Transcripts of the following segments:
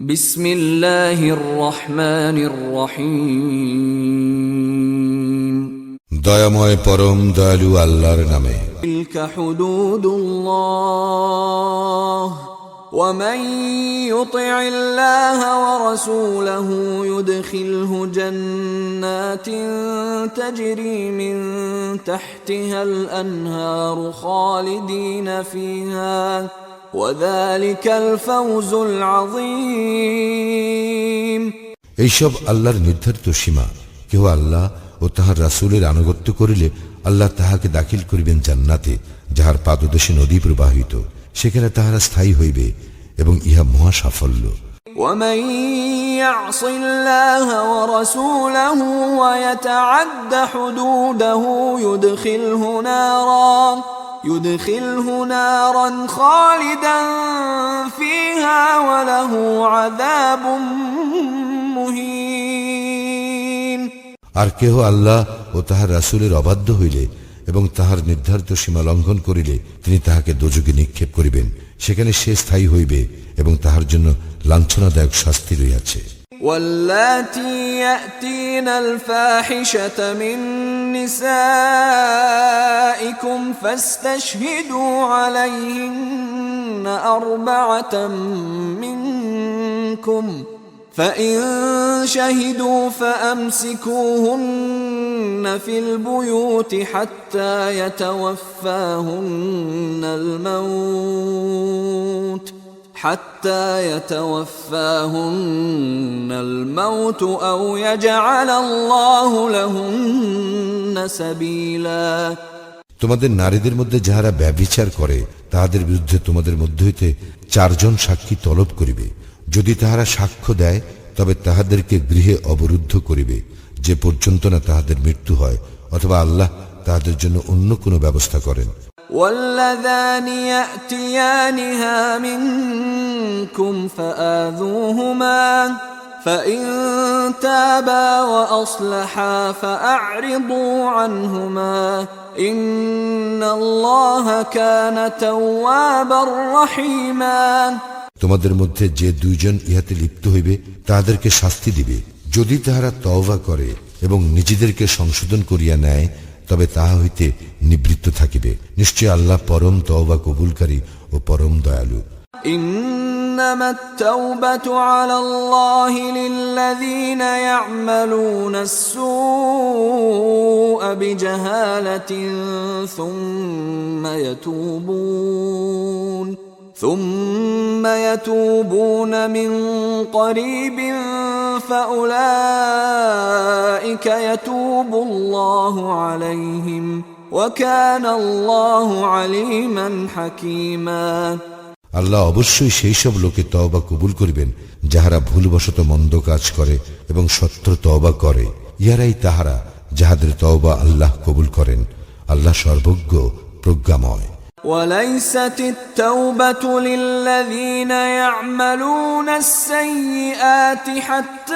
بسم الله الرحمن الرحيم দয়াময় পরম দয়ালু আল্লাহর নামে تلك حدود الله ومن يطع الله ورسوله يدخله جنات تجري من تحتها الانهار خالدين فيها وذلك الفوز العظيم এইসব আল্লাহর নির্ধারিত সীমা কেহ আল্লাহ ও তাহার রাসূলের আনুগত্য করিলে আল্লাহ তাহাকে দাখিল করিবেন জান্নাতে যাহার পাদদেশে নদী প্রবাহিত সেখানে তাহারা স্থায়ী হইবে এবং ইহা মহা সাফল্য ومن يعص الله ورسوله ويتعد حدوده يدخله نارا يدخله نارا خالدا فيها وله عذاب مهين আর কেহ আল্লাহ ও তাহার রাসূলের অবাধ্য হইলে এবং তাহার নির্ধারিত সীমা লঙ্ঘন করিলে তিনি তাহাকে দোজকে নিক্ষেপ করিবেন সেখানে সে স্থায়ী হইবে এবং তাহার জন্য লাঞ্ছনাদায়ক শাস্তি রইয়াছে واللاتي يأتين الفاحشة من نسائكم فاستشهدوا عليهن أربعة منكم فإن شهدوا فأمسكوهن في البيوت حتى يتوفاهن الموت حتى يتوفاهن الموت أو يجعل الله لهن سبيلا তোমাদের নারীদের মধ্যে যাহারা ব্যভিচার করে তাহাদের বিরুদ্ধে তোমাদের মধ্য হইতে চারজন সাক্ষী তলব করিবে যদি তাহারা সাক্ষ্য দেয় তবে তাহাদেরকে গৃহে অবরুদ্ধ করিবে যে পর্যন্ত না তাহাদের মৃত্যু হয় অথবা আল্লাহ তাহাদের জন্য অন্য কোনো ব্যবস্থা করেন واللذان يأتيانها منكم فآذوهما فإن تابا وأصلحا فأعرضوا عنهما إن الله كان توابا رحيما তোমাদের মধ্যে যে দুইজন ইহাতে লিপ্ত হইবে তাহাদেরকে শাস্তি দিবে যদি তাহারা তওবা করে এবং নিজেদেরকে সংশোধন করিয়া নেয় তবে তাহা হইতে নিবৃত্ত থাকিবে নিশ্চয় আল্লাহ পরম তওবা কবুলকারী ও পরম দয়ালু إنما التوبة على الله للذين يعملون السوء بجهالة ثم يتوبون ثم يتوبون من قريب فأولئك يتوب الله عليهم وكان الله عليما حكيما আল্লাহ অবশ্যই সেই সব লোকে তওবা কবুল করিবেন যাহারা ভুলবশত মন্দ কাজ করে এবং সত্য তওবা করে ইহারাই তাহারা যাহাদের তওবা আল্লাহ কবুল করেন আল্লাহ সর্বজ্ঞ প্রজ্ঞাময় وليست التوبة للذين يعملون السيئات حتى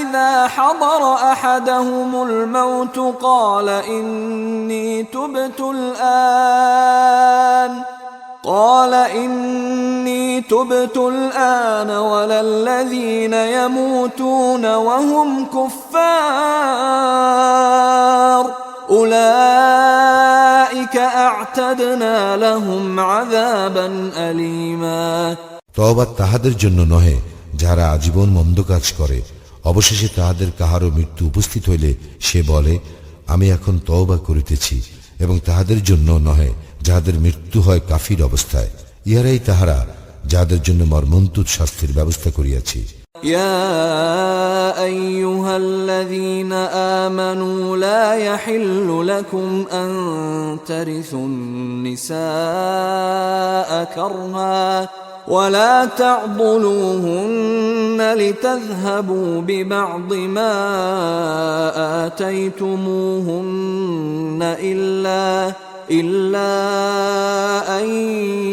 إذا حضر أحدهم الموت قال إني تبت الآن قال إني تبت الآن ولا الذين يموتون وهم كفار أولئك أعتدنا لهم عذابا أليما তওবা তাহাদের জন্য নহে যাহারা আজীবন মন্দ কাজ করে অবশেষে তাহাদের কাহারও মৃত্যু উপস্থিত হইলে সে বলে আমি এখন তওবা করিতেছি এবং তাহাদের জন্য নহে যাহাদের মৃত্যু হয় কাফির অবস্থায় ইহারাই তাহারা যাহাদের জন্য মর্মন্তুদ শাস্তির ব্যবস্থা করিয়াছি يا أيها الذين آمنوا لا يحل لكم أن ترثوا النساء كرها ولا تعضلوهن لتذهبوا ببعض ما آتيتموهن إلا إلا أن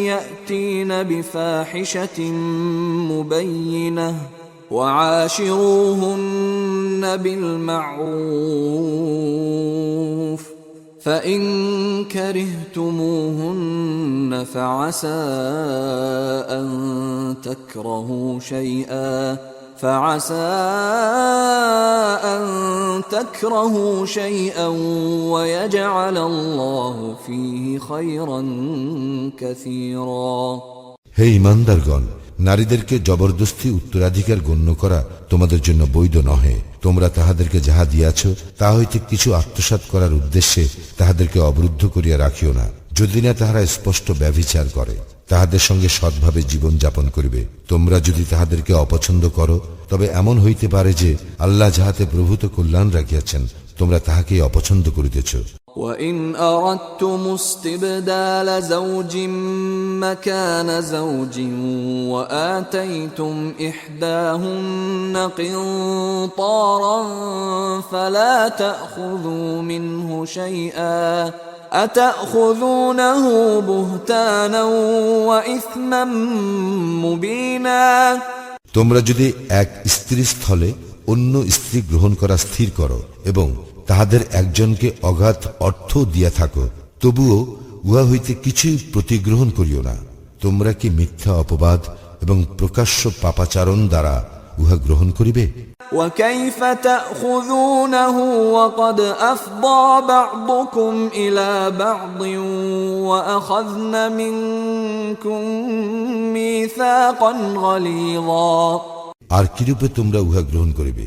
يأتين بفاحشة مبينة. وعاشروهن بالمعروف فإن كرهتموهن فعسى أن تكرهوا شيئا فعسى أن تكرهوا شيئا ويجعل الله فيه خيرا كثيرا هي hey, من নারীদেরকে জবরদস্তি উত্তরাধিকার গণ্য করা তোমাদের জন্য বৈধ নহে তোমরা তাহাদেরকে যাহা দিয়াছ তা হইতে কিছু আত্মসাৎ করার উদ্দেশ্যে তাহাদেরকে অবরুদ্ধ করিয়া রাখিও না যদি না তাহারা স্পষ্ট ব্যভিচার করে তাহাদের সঙ্গে সৎভাবে জীবন যাপন করিবে তোমরা যদি তাহাদেরকে অপছন্দ করো তবে এমন হইতে পারে যে আল্লাহ যাহাতে প্রভূত কল্যাণ রাখিয়াছেন তোমরা তাহাকেই অপছন্দ করিতেছ وإن أردتم استبدال زوج مكان زوج وآتيتم إحداهن قنطارا فلا تأخذوا منه شيئا أتأخذونه بهتانا وإثما مبينا তোমরা যদি এক স্ত্রী স্থলে অন্য স্ত্রী গ্রহণ করা স্থির করো এবং তাহাদের একজনকে অগাধ অর্থ দিয়া থাকো তবুও উহা হইতে কিছুই প্রতিগ্রহণ করিও না তোমরা কি মিথ্যা অপবাদ এবং প্রকাশ্য পাপাচারণ দ্বারা উহা গ্রহণ করিবে وكيف تأخذونه وقد أفضى بعضكم إلى بعض وأخذن منكم ميثاقا غليظا আর কিরূপে তোমরা উহা গ্রহণ করিবে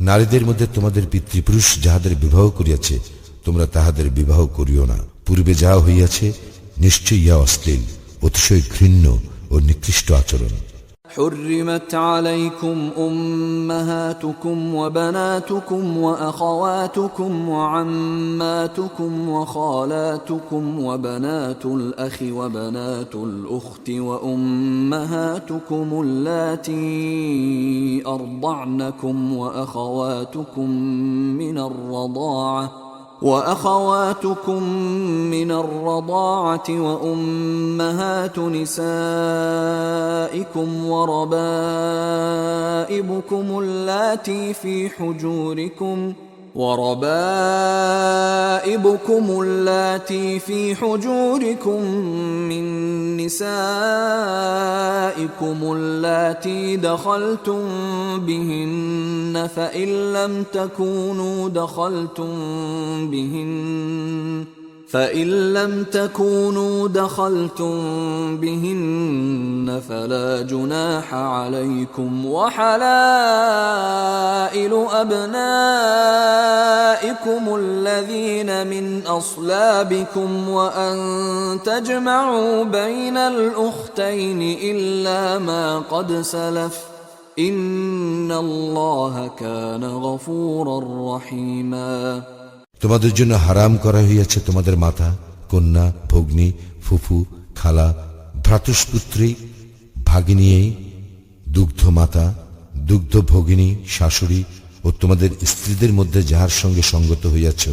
নারীদের মধ্যে তোমাদের পিতৃপুরুষ যাহাদের বিবাহ করিয়াছে, তোমরা তাহাদের বিবাহ করিও না। পূর্বে যাহা হইয়াছে, নিশ্চয়ই ইহা অশ্লীল, অতিশয় ঘৃণ্য ও নিকৃষ্ট আচরণ। حرمت عليكم أمهاتكم وبناتكم وأخواتكم وعماتكم وخالاتكم وبنات الأخ وبنات الأخت وأمهاتكم اللاتي أرضعنكم وأخواتكم من الرضاعة وأخواتكم من الرضاعة وأمهات نسائكم وربائبكم اللاتي في حجوركم وربائبكم اللاتي في حجوركم من نسائكم اللاتي دخلتم بهن فإن لم تكونوا دخلتم بهن. فإن لم تكونوا دخلتم بهن فلا جناح عليكم وحلائل أبنائكم الذين من أصلابكم وأن تجمعوا بين الأختين إلا ما قد سلف إن الله كان غفورا رحيما তোমাদের জন্য হারাম করা হইয়াছে তোমাদের মাতা, কন্যা, ভগ্নী, ফুফু, খালা, ভ্রাতুষ্পুত্রী, ভাগিনী, দুগ্ধ মাতা, দুগ্ধ ভগিনী, শাশুড়ি ও তোমাদের স্ত্রীদের মধ্যে যাহার সঙ্গে সঙ্গত হইয়াছ,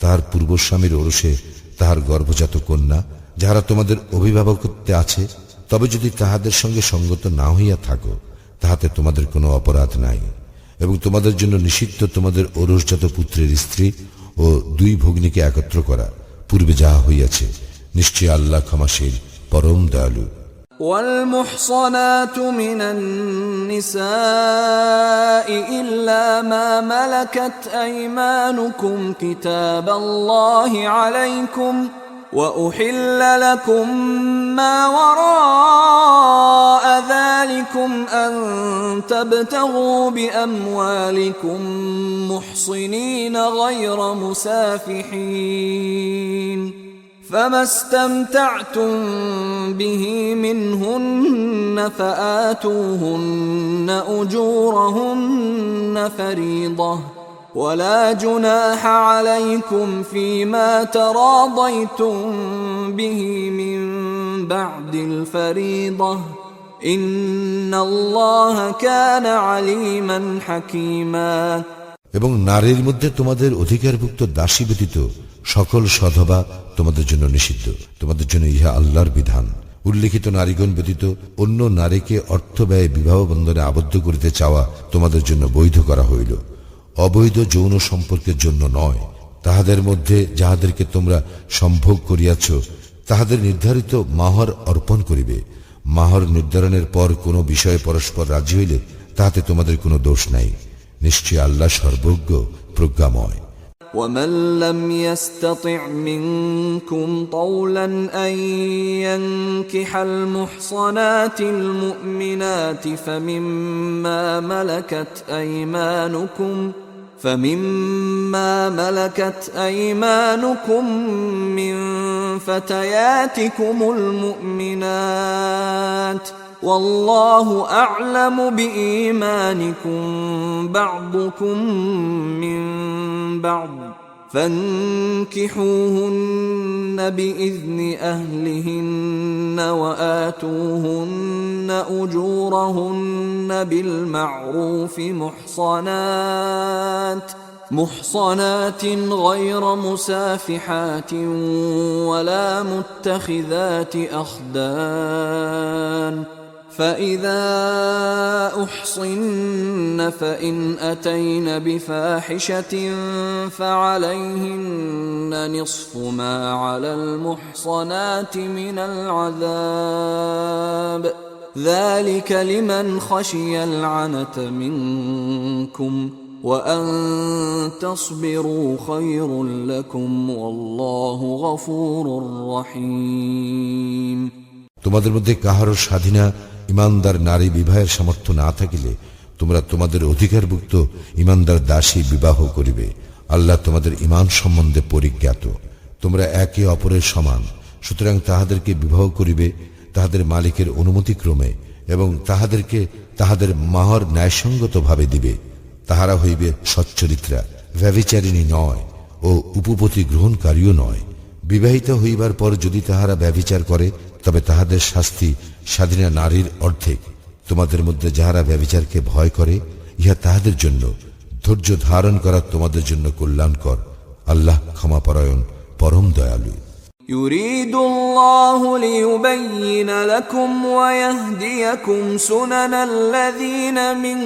তাহার পূর্বস্বামীর ওরসে তাহার গর্ভজাত কন্যা, যাহারা তোমাদের অভিভাবকত্বে আছে, তবে যদি তাহাদের সঙ্গে সঙ্গত না হইয়া থাকো, তাহাতে তোমাদের কোনো অপরাধ নাই। এবং তোমাদের জন্য নিষিদ্ধ তোমাদের ওরসজাত পুত্রের স্ত্রী ও দুই ভগ্নীকে একত্র করা পূর্বে যাহা হইয়াছে নিশ্চয় আল্লাহ ক্ষমাশীল পরম দয়ালু والمحصنات من النساء إلا ما ملكت أيمانكم كتاب الله عليكم وأحل لكم ما وراء ذلكم أن تبتغوا بأموالكم محصنين غير مسافحين فما استمتعتم به منهن فآتوهن أجورهن فريضة ولا جناح عليكم فيما تراضيتم به من بعد الفريضة إن الله كان عليما حكيما এবং নারীর মধ্যে তোমাদের অধিকারভুক্ত দাসী ব্যতীত সকল সধবা তোমাদের জন্য নিষিদ্ধ তোমাদের জন্য ইহা আল্লাহর বিধান উল্লিখিত নারীগণ ব্যতীত অন্য নারীকে অর্থ ব্যয়ে বিবাহ বন্ধনে আবদ্ধ করিতে চাওয়া তোমাদের জন্য বৈধ করা হইল অবৈধ যৌন সম্পর্কের জন্য নয় তাহাদের মধ্যে যাহাদেরকে তোমরা সম্ভোগ করিয়াছ তাহাদের নির্ধারিত মাহর অর্পণ করিবে মাহর নির্ধারণের পর কোনো বিষয়ে পরস্পর রাজি হইলে তাহাতে তোমাদের কোনো দোষ নাই নিশ্চয় আল্লাহ সর্বজ্ঞ প্রজ্ঞাময় ومن لم يستطع منكم طولا ان ينكح المحصنات المؤمنات فمما ملكت ايمانكم فمما ملكت ايمانكم من فتياتكم المؤمنات والله اعلم بايمانكم بعضكم من بعض فانكحوهن بإذن أهلهن وآتوهن أجورهن بالمعروف محصنات محصنات غير مسافحات ولا متخذات أخدان. فإذا أحصن فإن أتين بفاحشة فعليهن نصف ما على المحصنات من العذاب ذلك لمن خشي العنة منكم وأن تصبروا خير لكم والله غفور رحيم তোমাদের মধ্যে কাহারও স্বাধীনা ইমানদার নারী বিবাহের সামর্থ্য না থাকিলে তোমরা তোমাদের অধিকারভুক্ত ইমানদার দাসী বিবাহ করিবে। আল্লাহ তোমাদের ইমান সম্বন্ধে পরিজ্ঞাত। তোমরা একে অপরের সমান, সুতরাং তাহাদেরকে বিবাহ করিবে তাহাদের মালিকের অনুমতিক্রমে এবং তাহাদেরকে তাহাদের মাহর ন্যায়সঙ্গতভাবে দিবে। তাহারা হইবে সচ্চরিত্রা, ব্যভিচারিণী নয় ও উপপতি গ্রহণকারীও নয়। বিবাহিত হইবার পর যদি তাহারা ব্যভিচার করে তবে তাহাদের শাস্তি স্বাধীনা নারীর অর্ধেক তোমাদের মধ্যে যাহারা ব্যভিচারকে ভয় করে ইহা তাহাদের জন্য ধৈর্য ধারণ করা তোমাদের জন্য কল্যাণকর আল্লাহ ক্ষমাপরায়ণ পরম দয়ালু يريد الله ليبين لكم ويهديكم سنن الذين من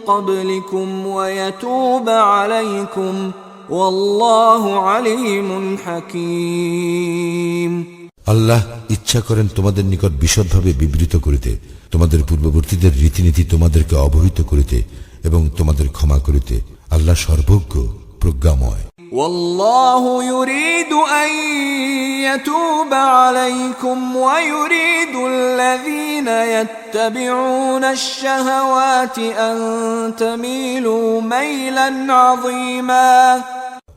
قبلكم ويتوب عليكم والله عليم حكيم আল্লাহ ইচ্ছা করেন তোমাদের নিকট বিশদভাবে বিবৃত করিতে তোমাদের পূর্ববর্তীদের রীতিনীতি তোমাদেরকে অবহিত করিতে এবং তোমাদের ক্ষমা করিতে আল্লাহ সর্বজ্ঞ প্রজ্ঞাময় والله يريد أن يتوب عليكم ويريد الذين يتبعون الشهوات أن تميلوا ميلا عظيما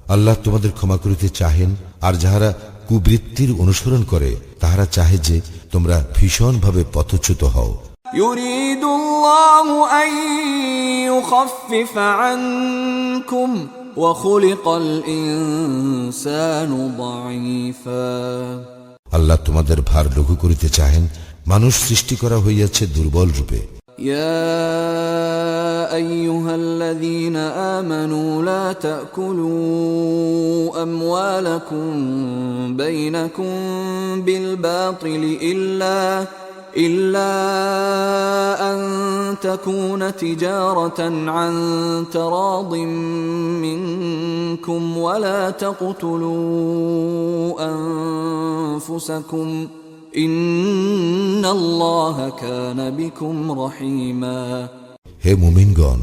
আল্লাহ তোমাদের ক্ষমা করিতে চাহেন আর যাহারা কুবৃত্তির অনুসরণ করে তাহারা চাহে যে তোমরা ভীষণভাবে পথচ্যুত হও يريد الله أن يخفف عنكم وخلق الإنسان ضعيفا আল্লাহ তোমাদের ভার লঘু করিতে চাহেন মানুষ সৃষ্টি করা হইয়াছে দুর্বল রূপে يا أيها الذين آمنوا لا تأكلوا أموالكم بينكم بالباطل إلا إلا أن تكون تجارة عن تراض منكم ولا تقتلوا أنفسكم إن الله كان بكم رحيما হে মুমিনগণ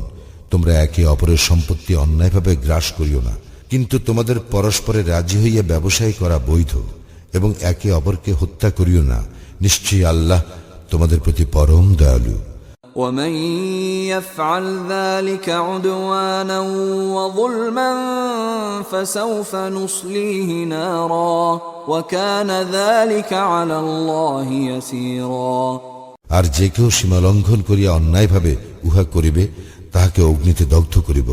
তোমরা একে অপরের সম্পত্তি অন্যায়ভাবে গ্রাস করিও না কিন্তু তোমাদের পরস্পরে রাজি হইয়া ব্যবসায় করা বৈধ এবং একে অপরকে হত্যা করিও না নিশ্চয়ই আল্লাহ তোমাদের প্রতি পরম দয়ালু ومن يفعل ذلك عدوانا وظلما فسوف نصليه نارا وكان ذلك على الله يسيرا আর যে কেউ সীমা লঙ্ঘন করিয়া অন্যায়ভাবে উহা করিবে, তাহাকে অগ্নিতে দগ্ধ করিব।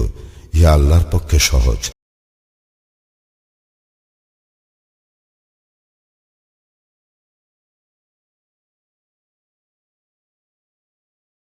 ইহা আল্লাহর পক্ষে সহজ।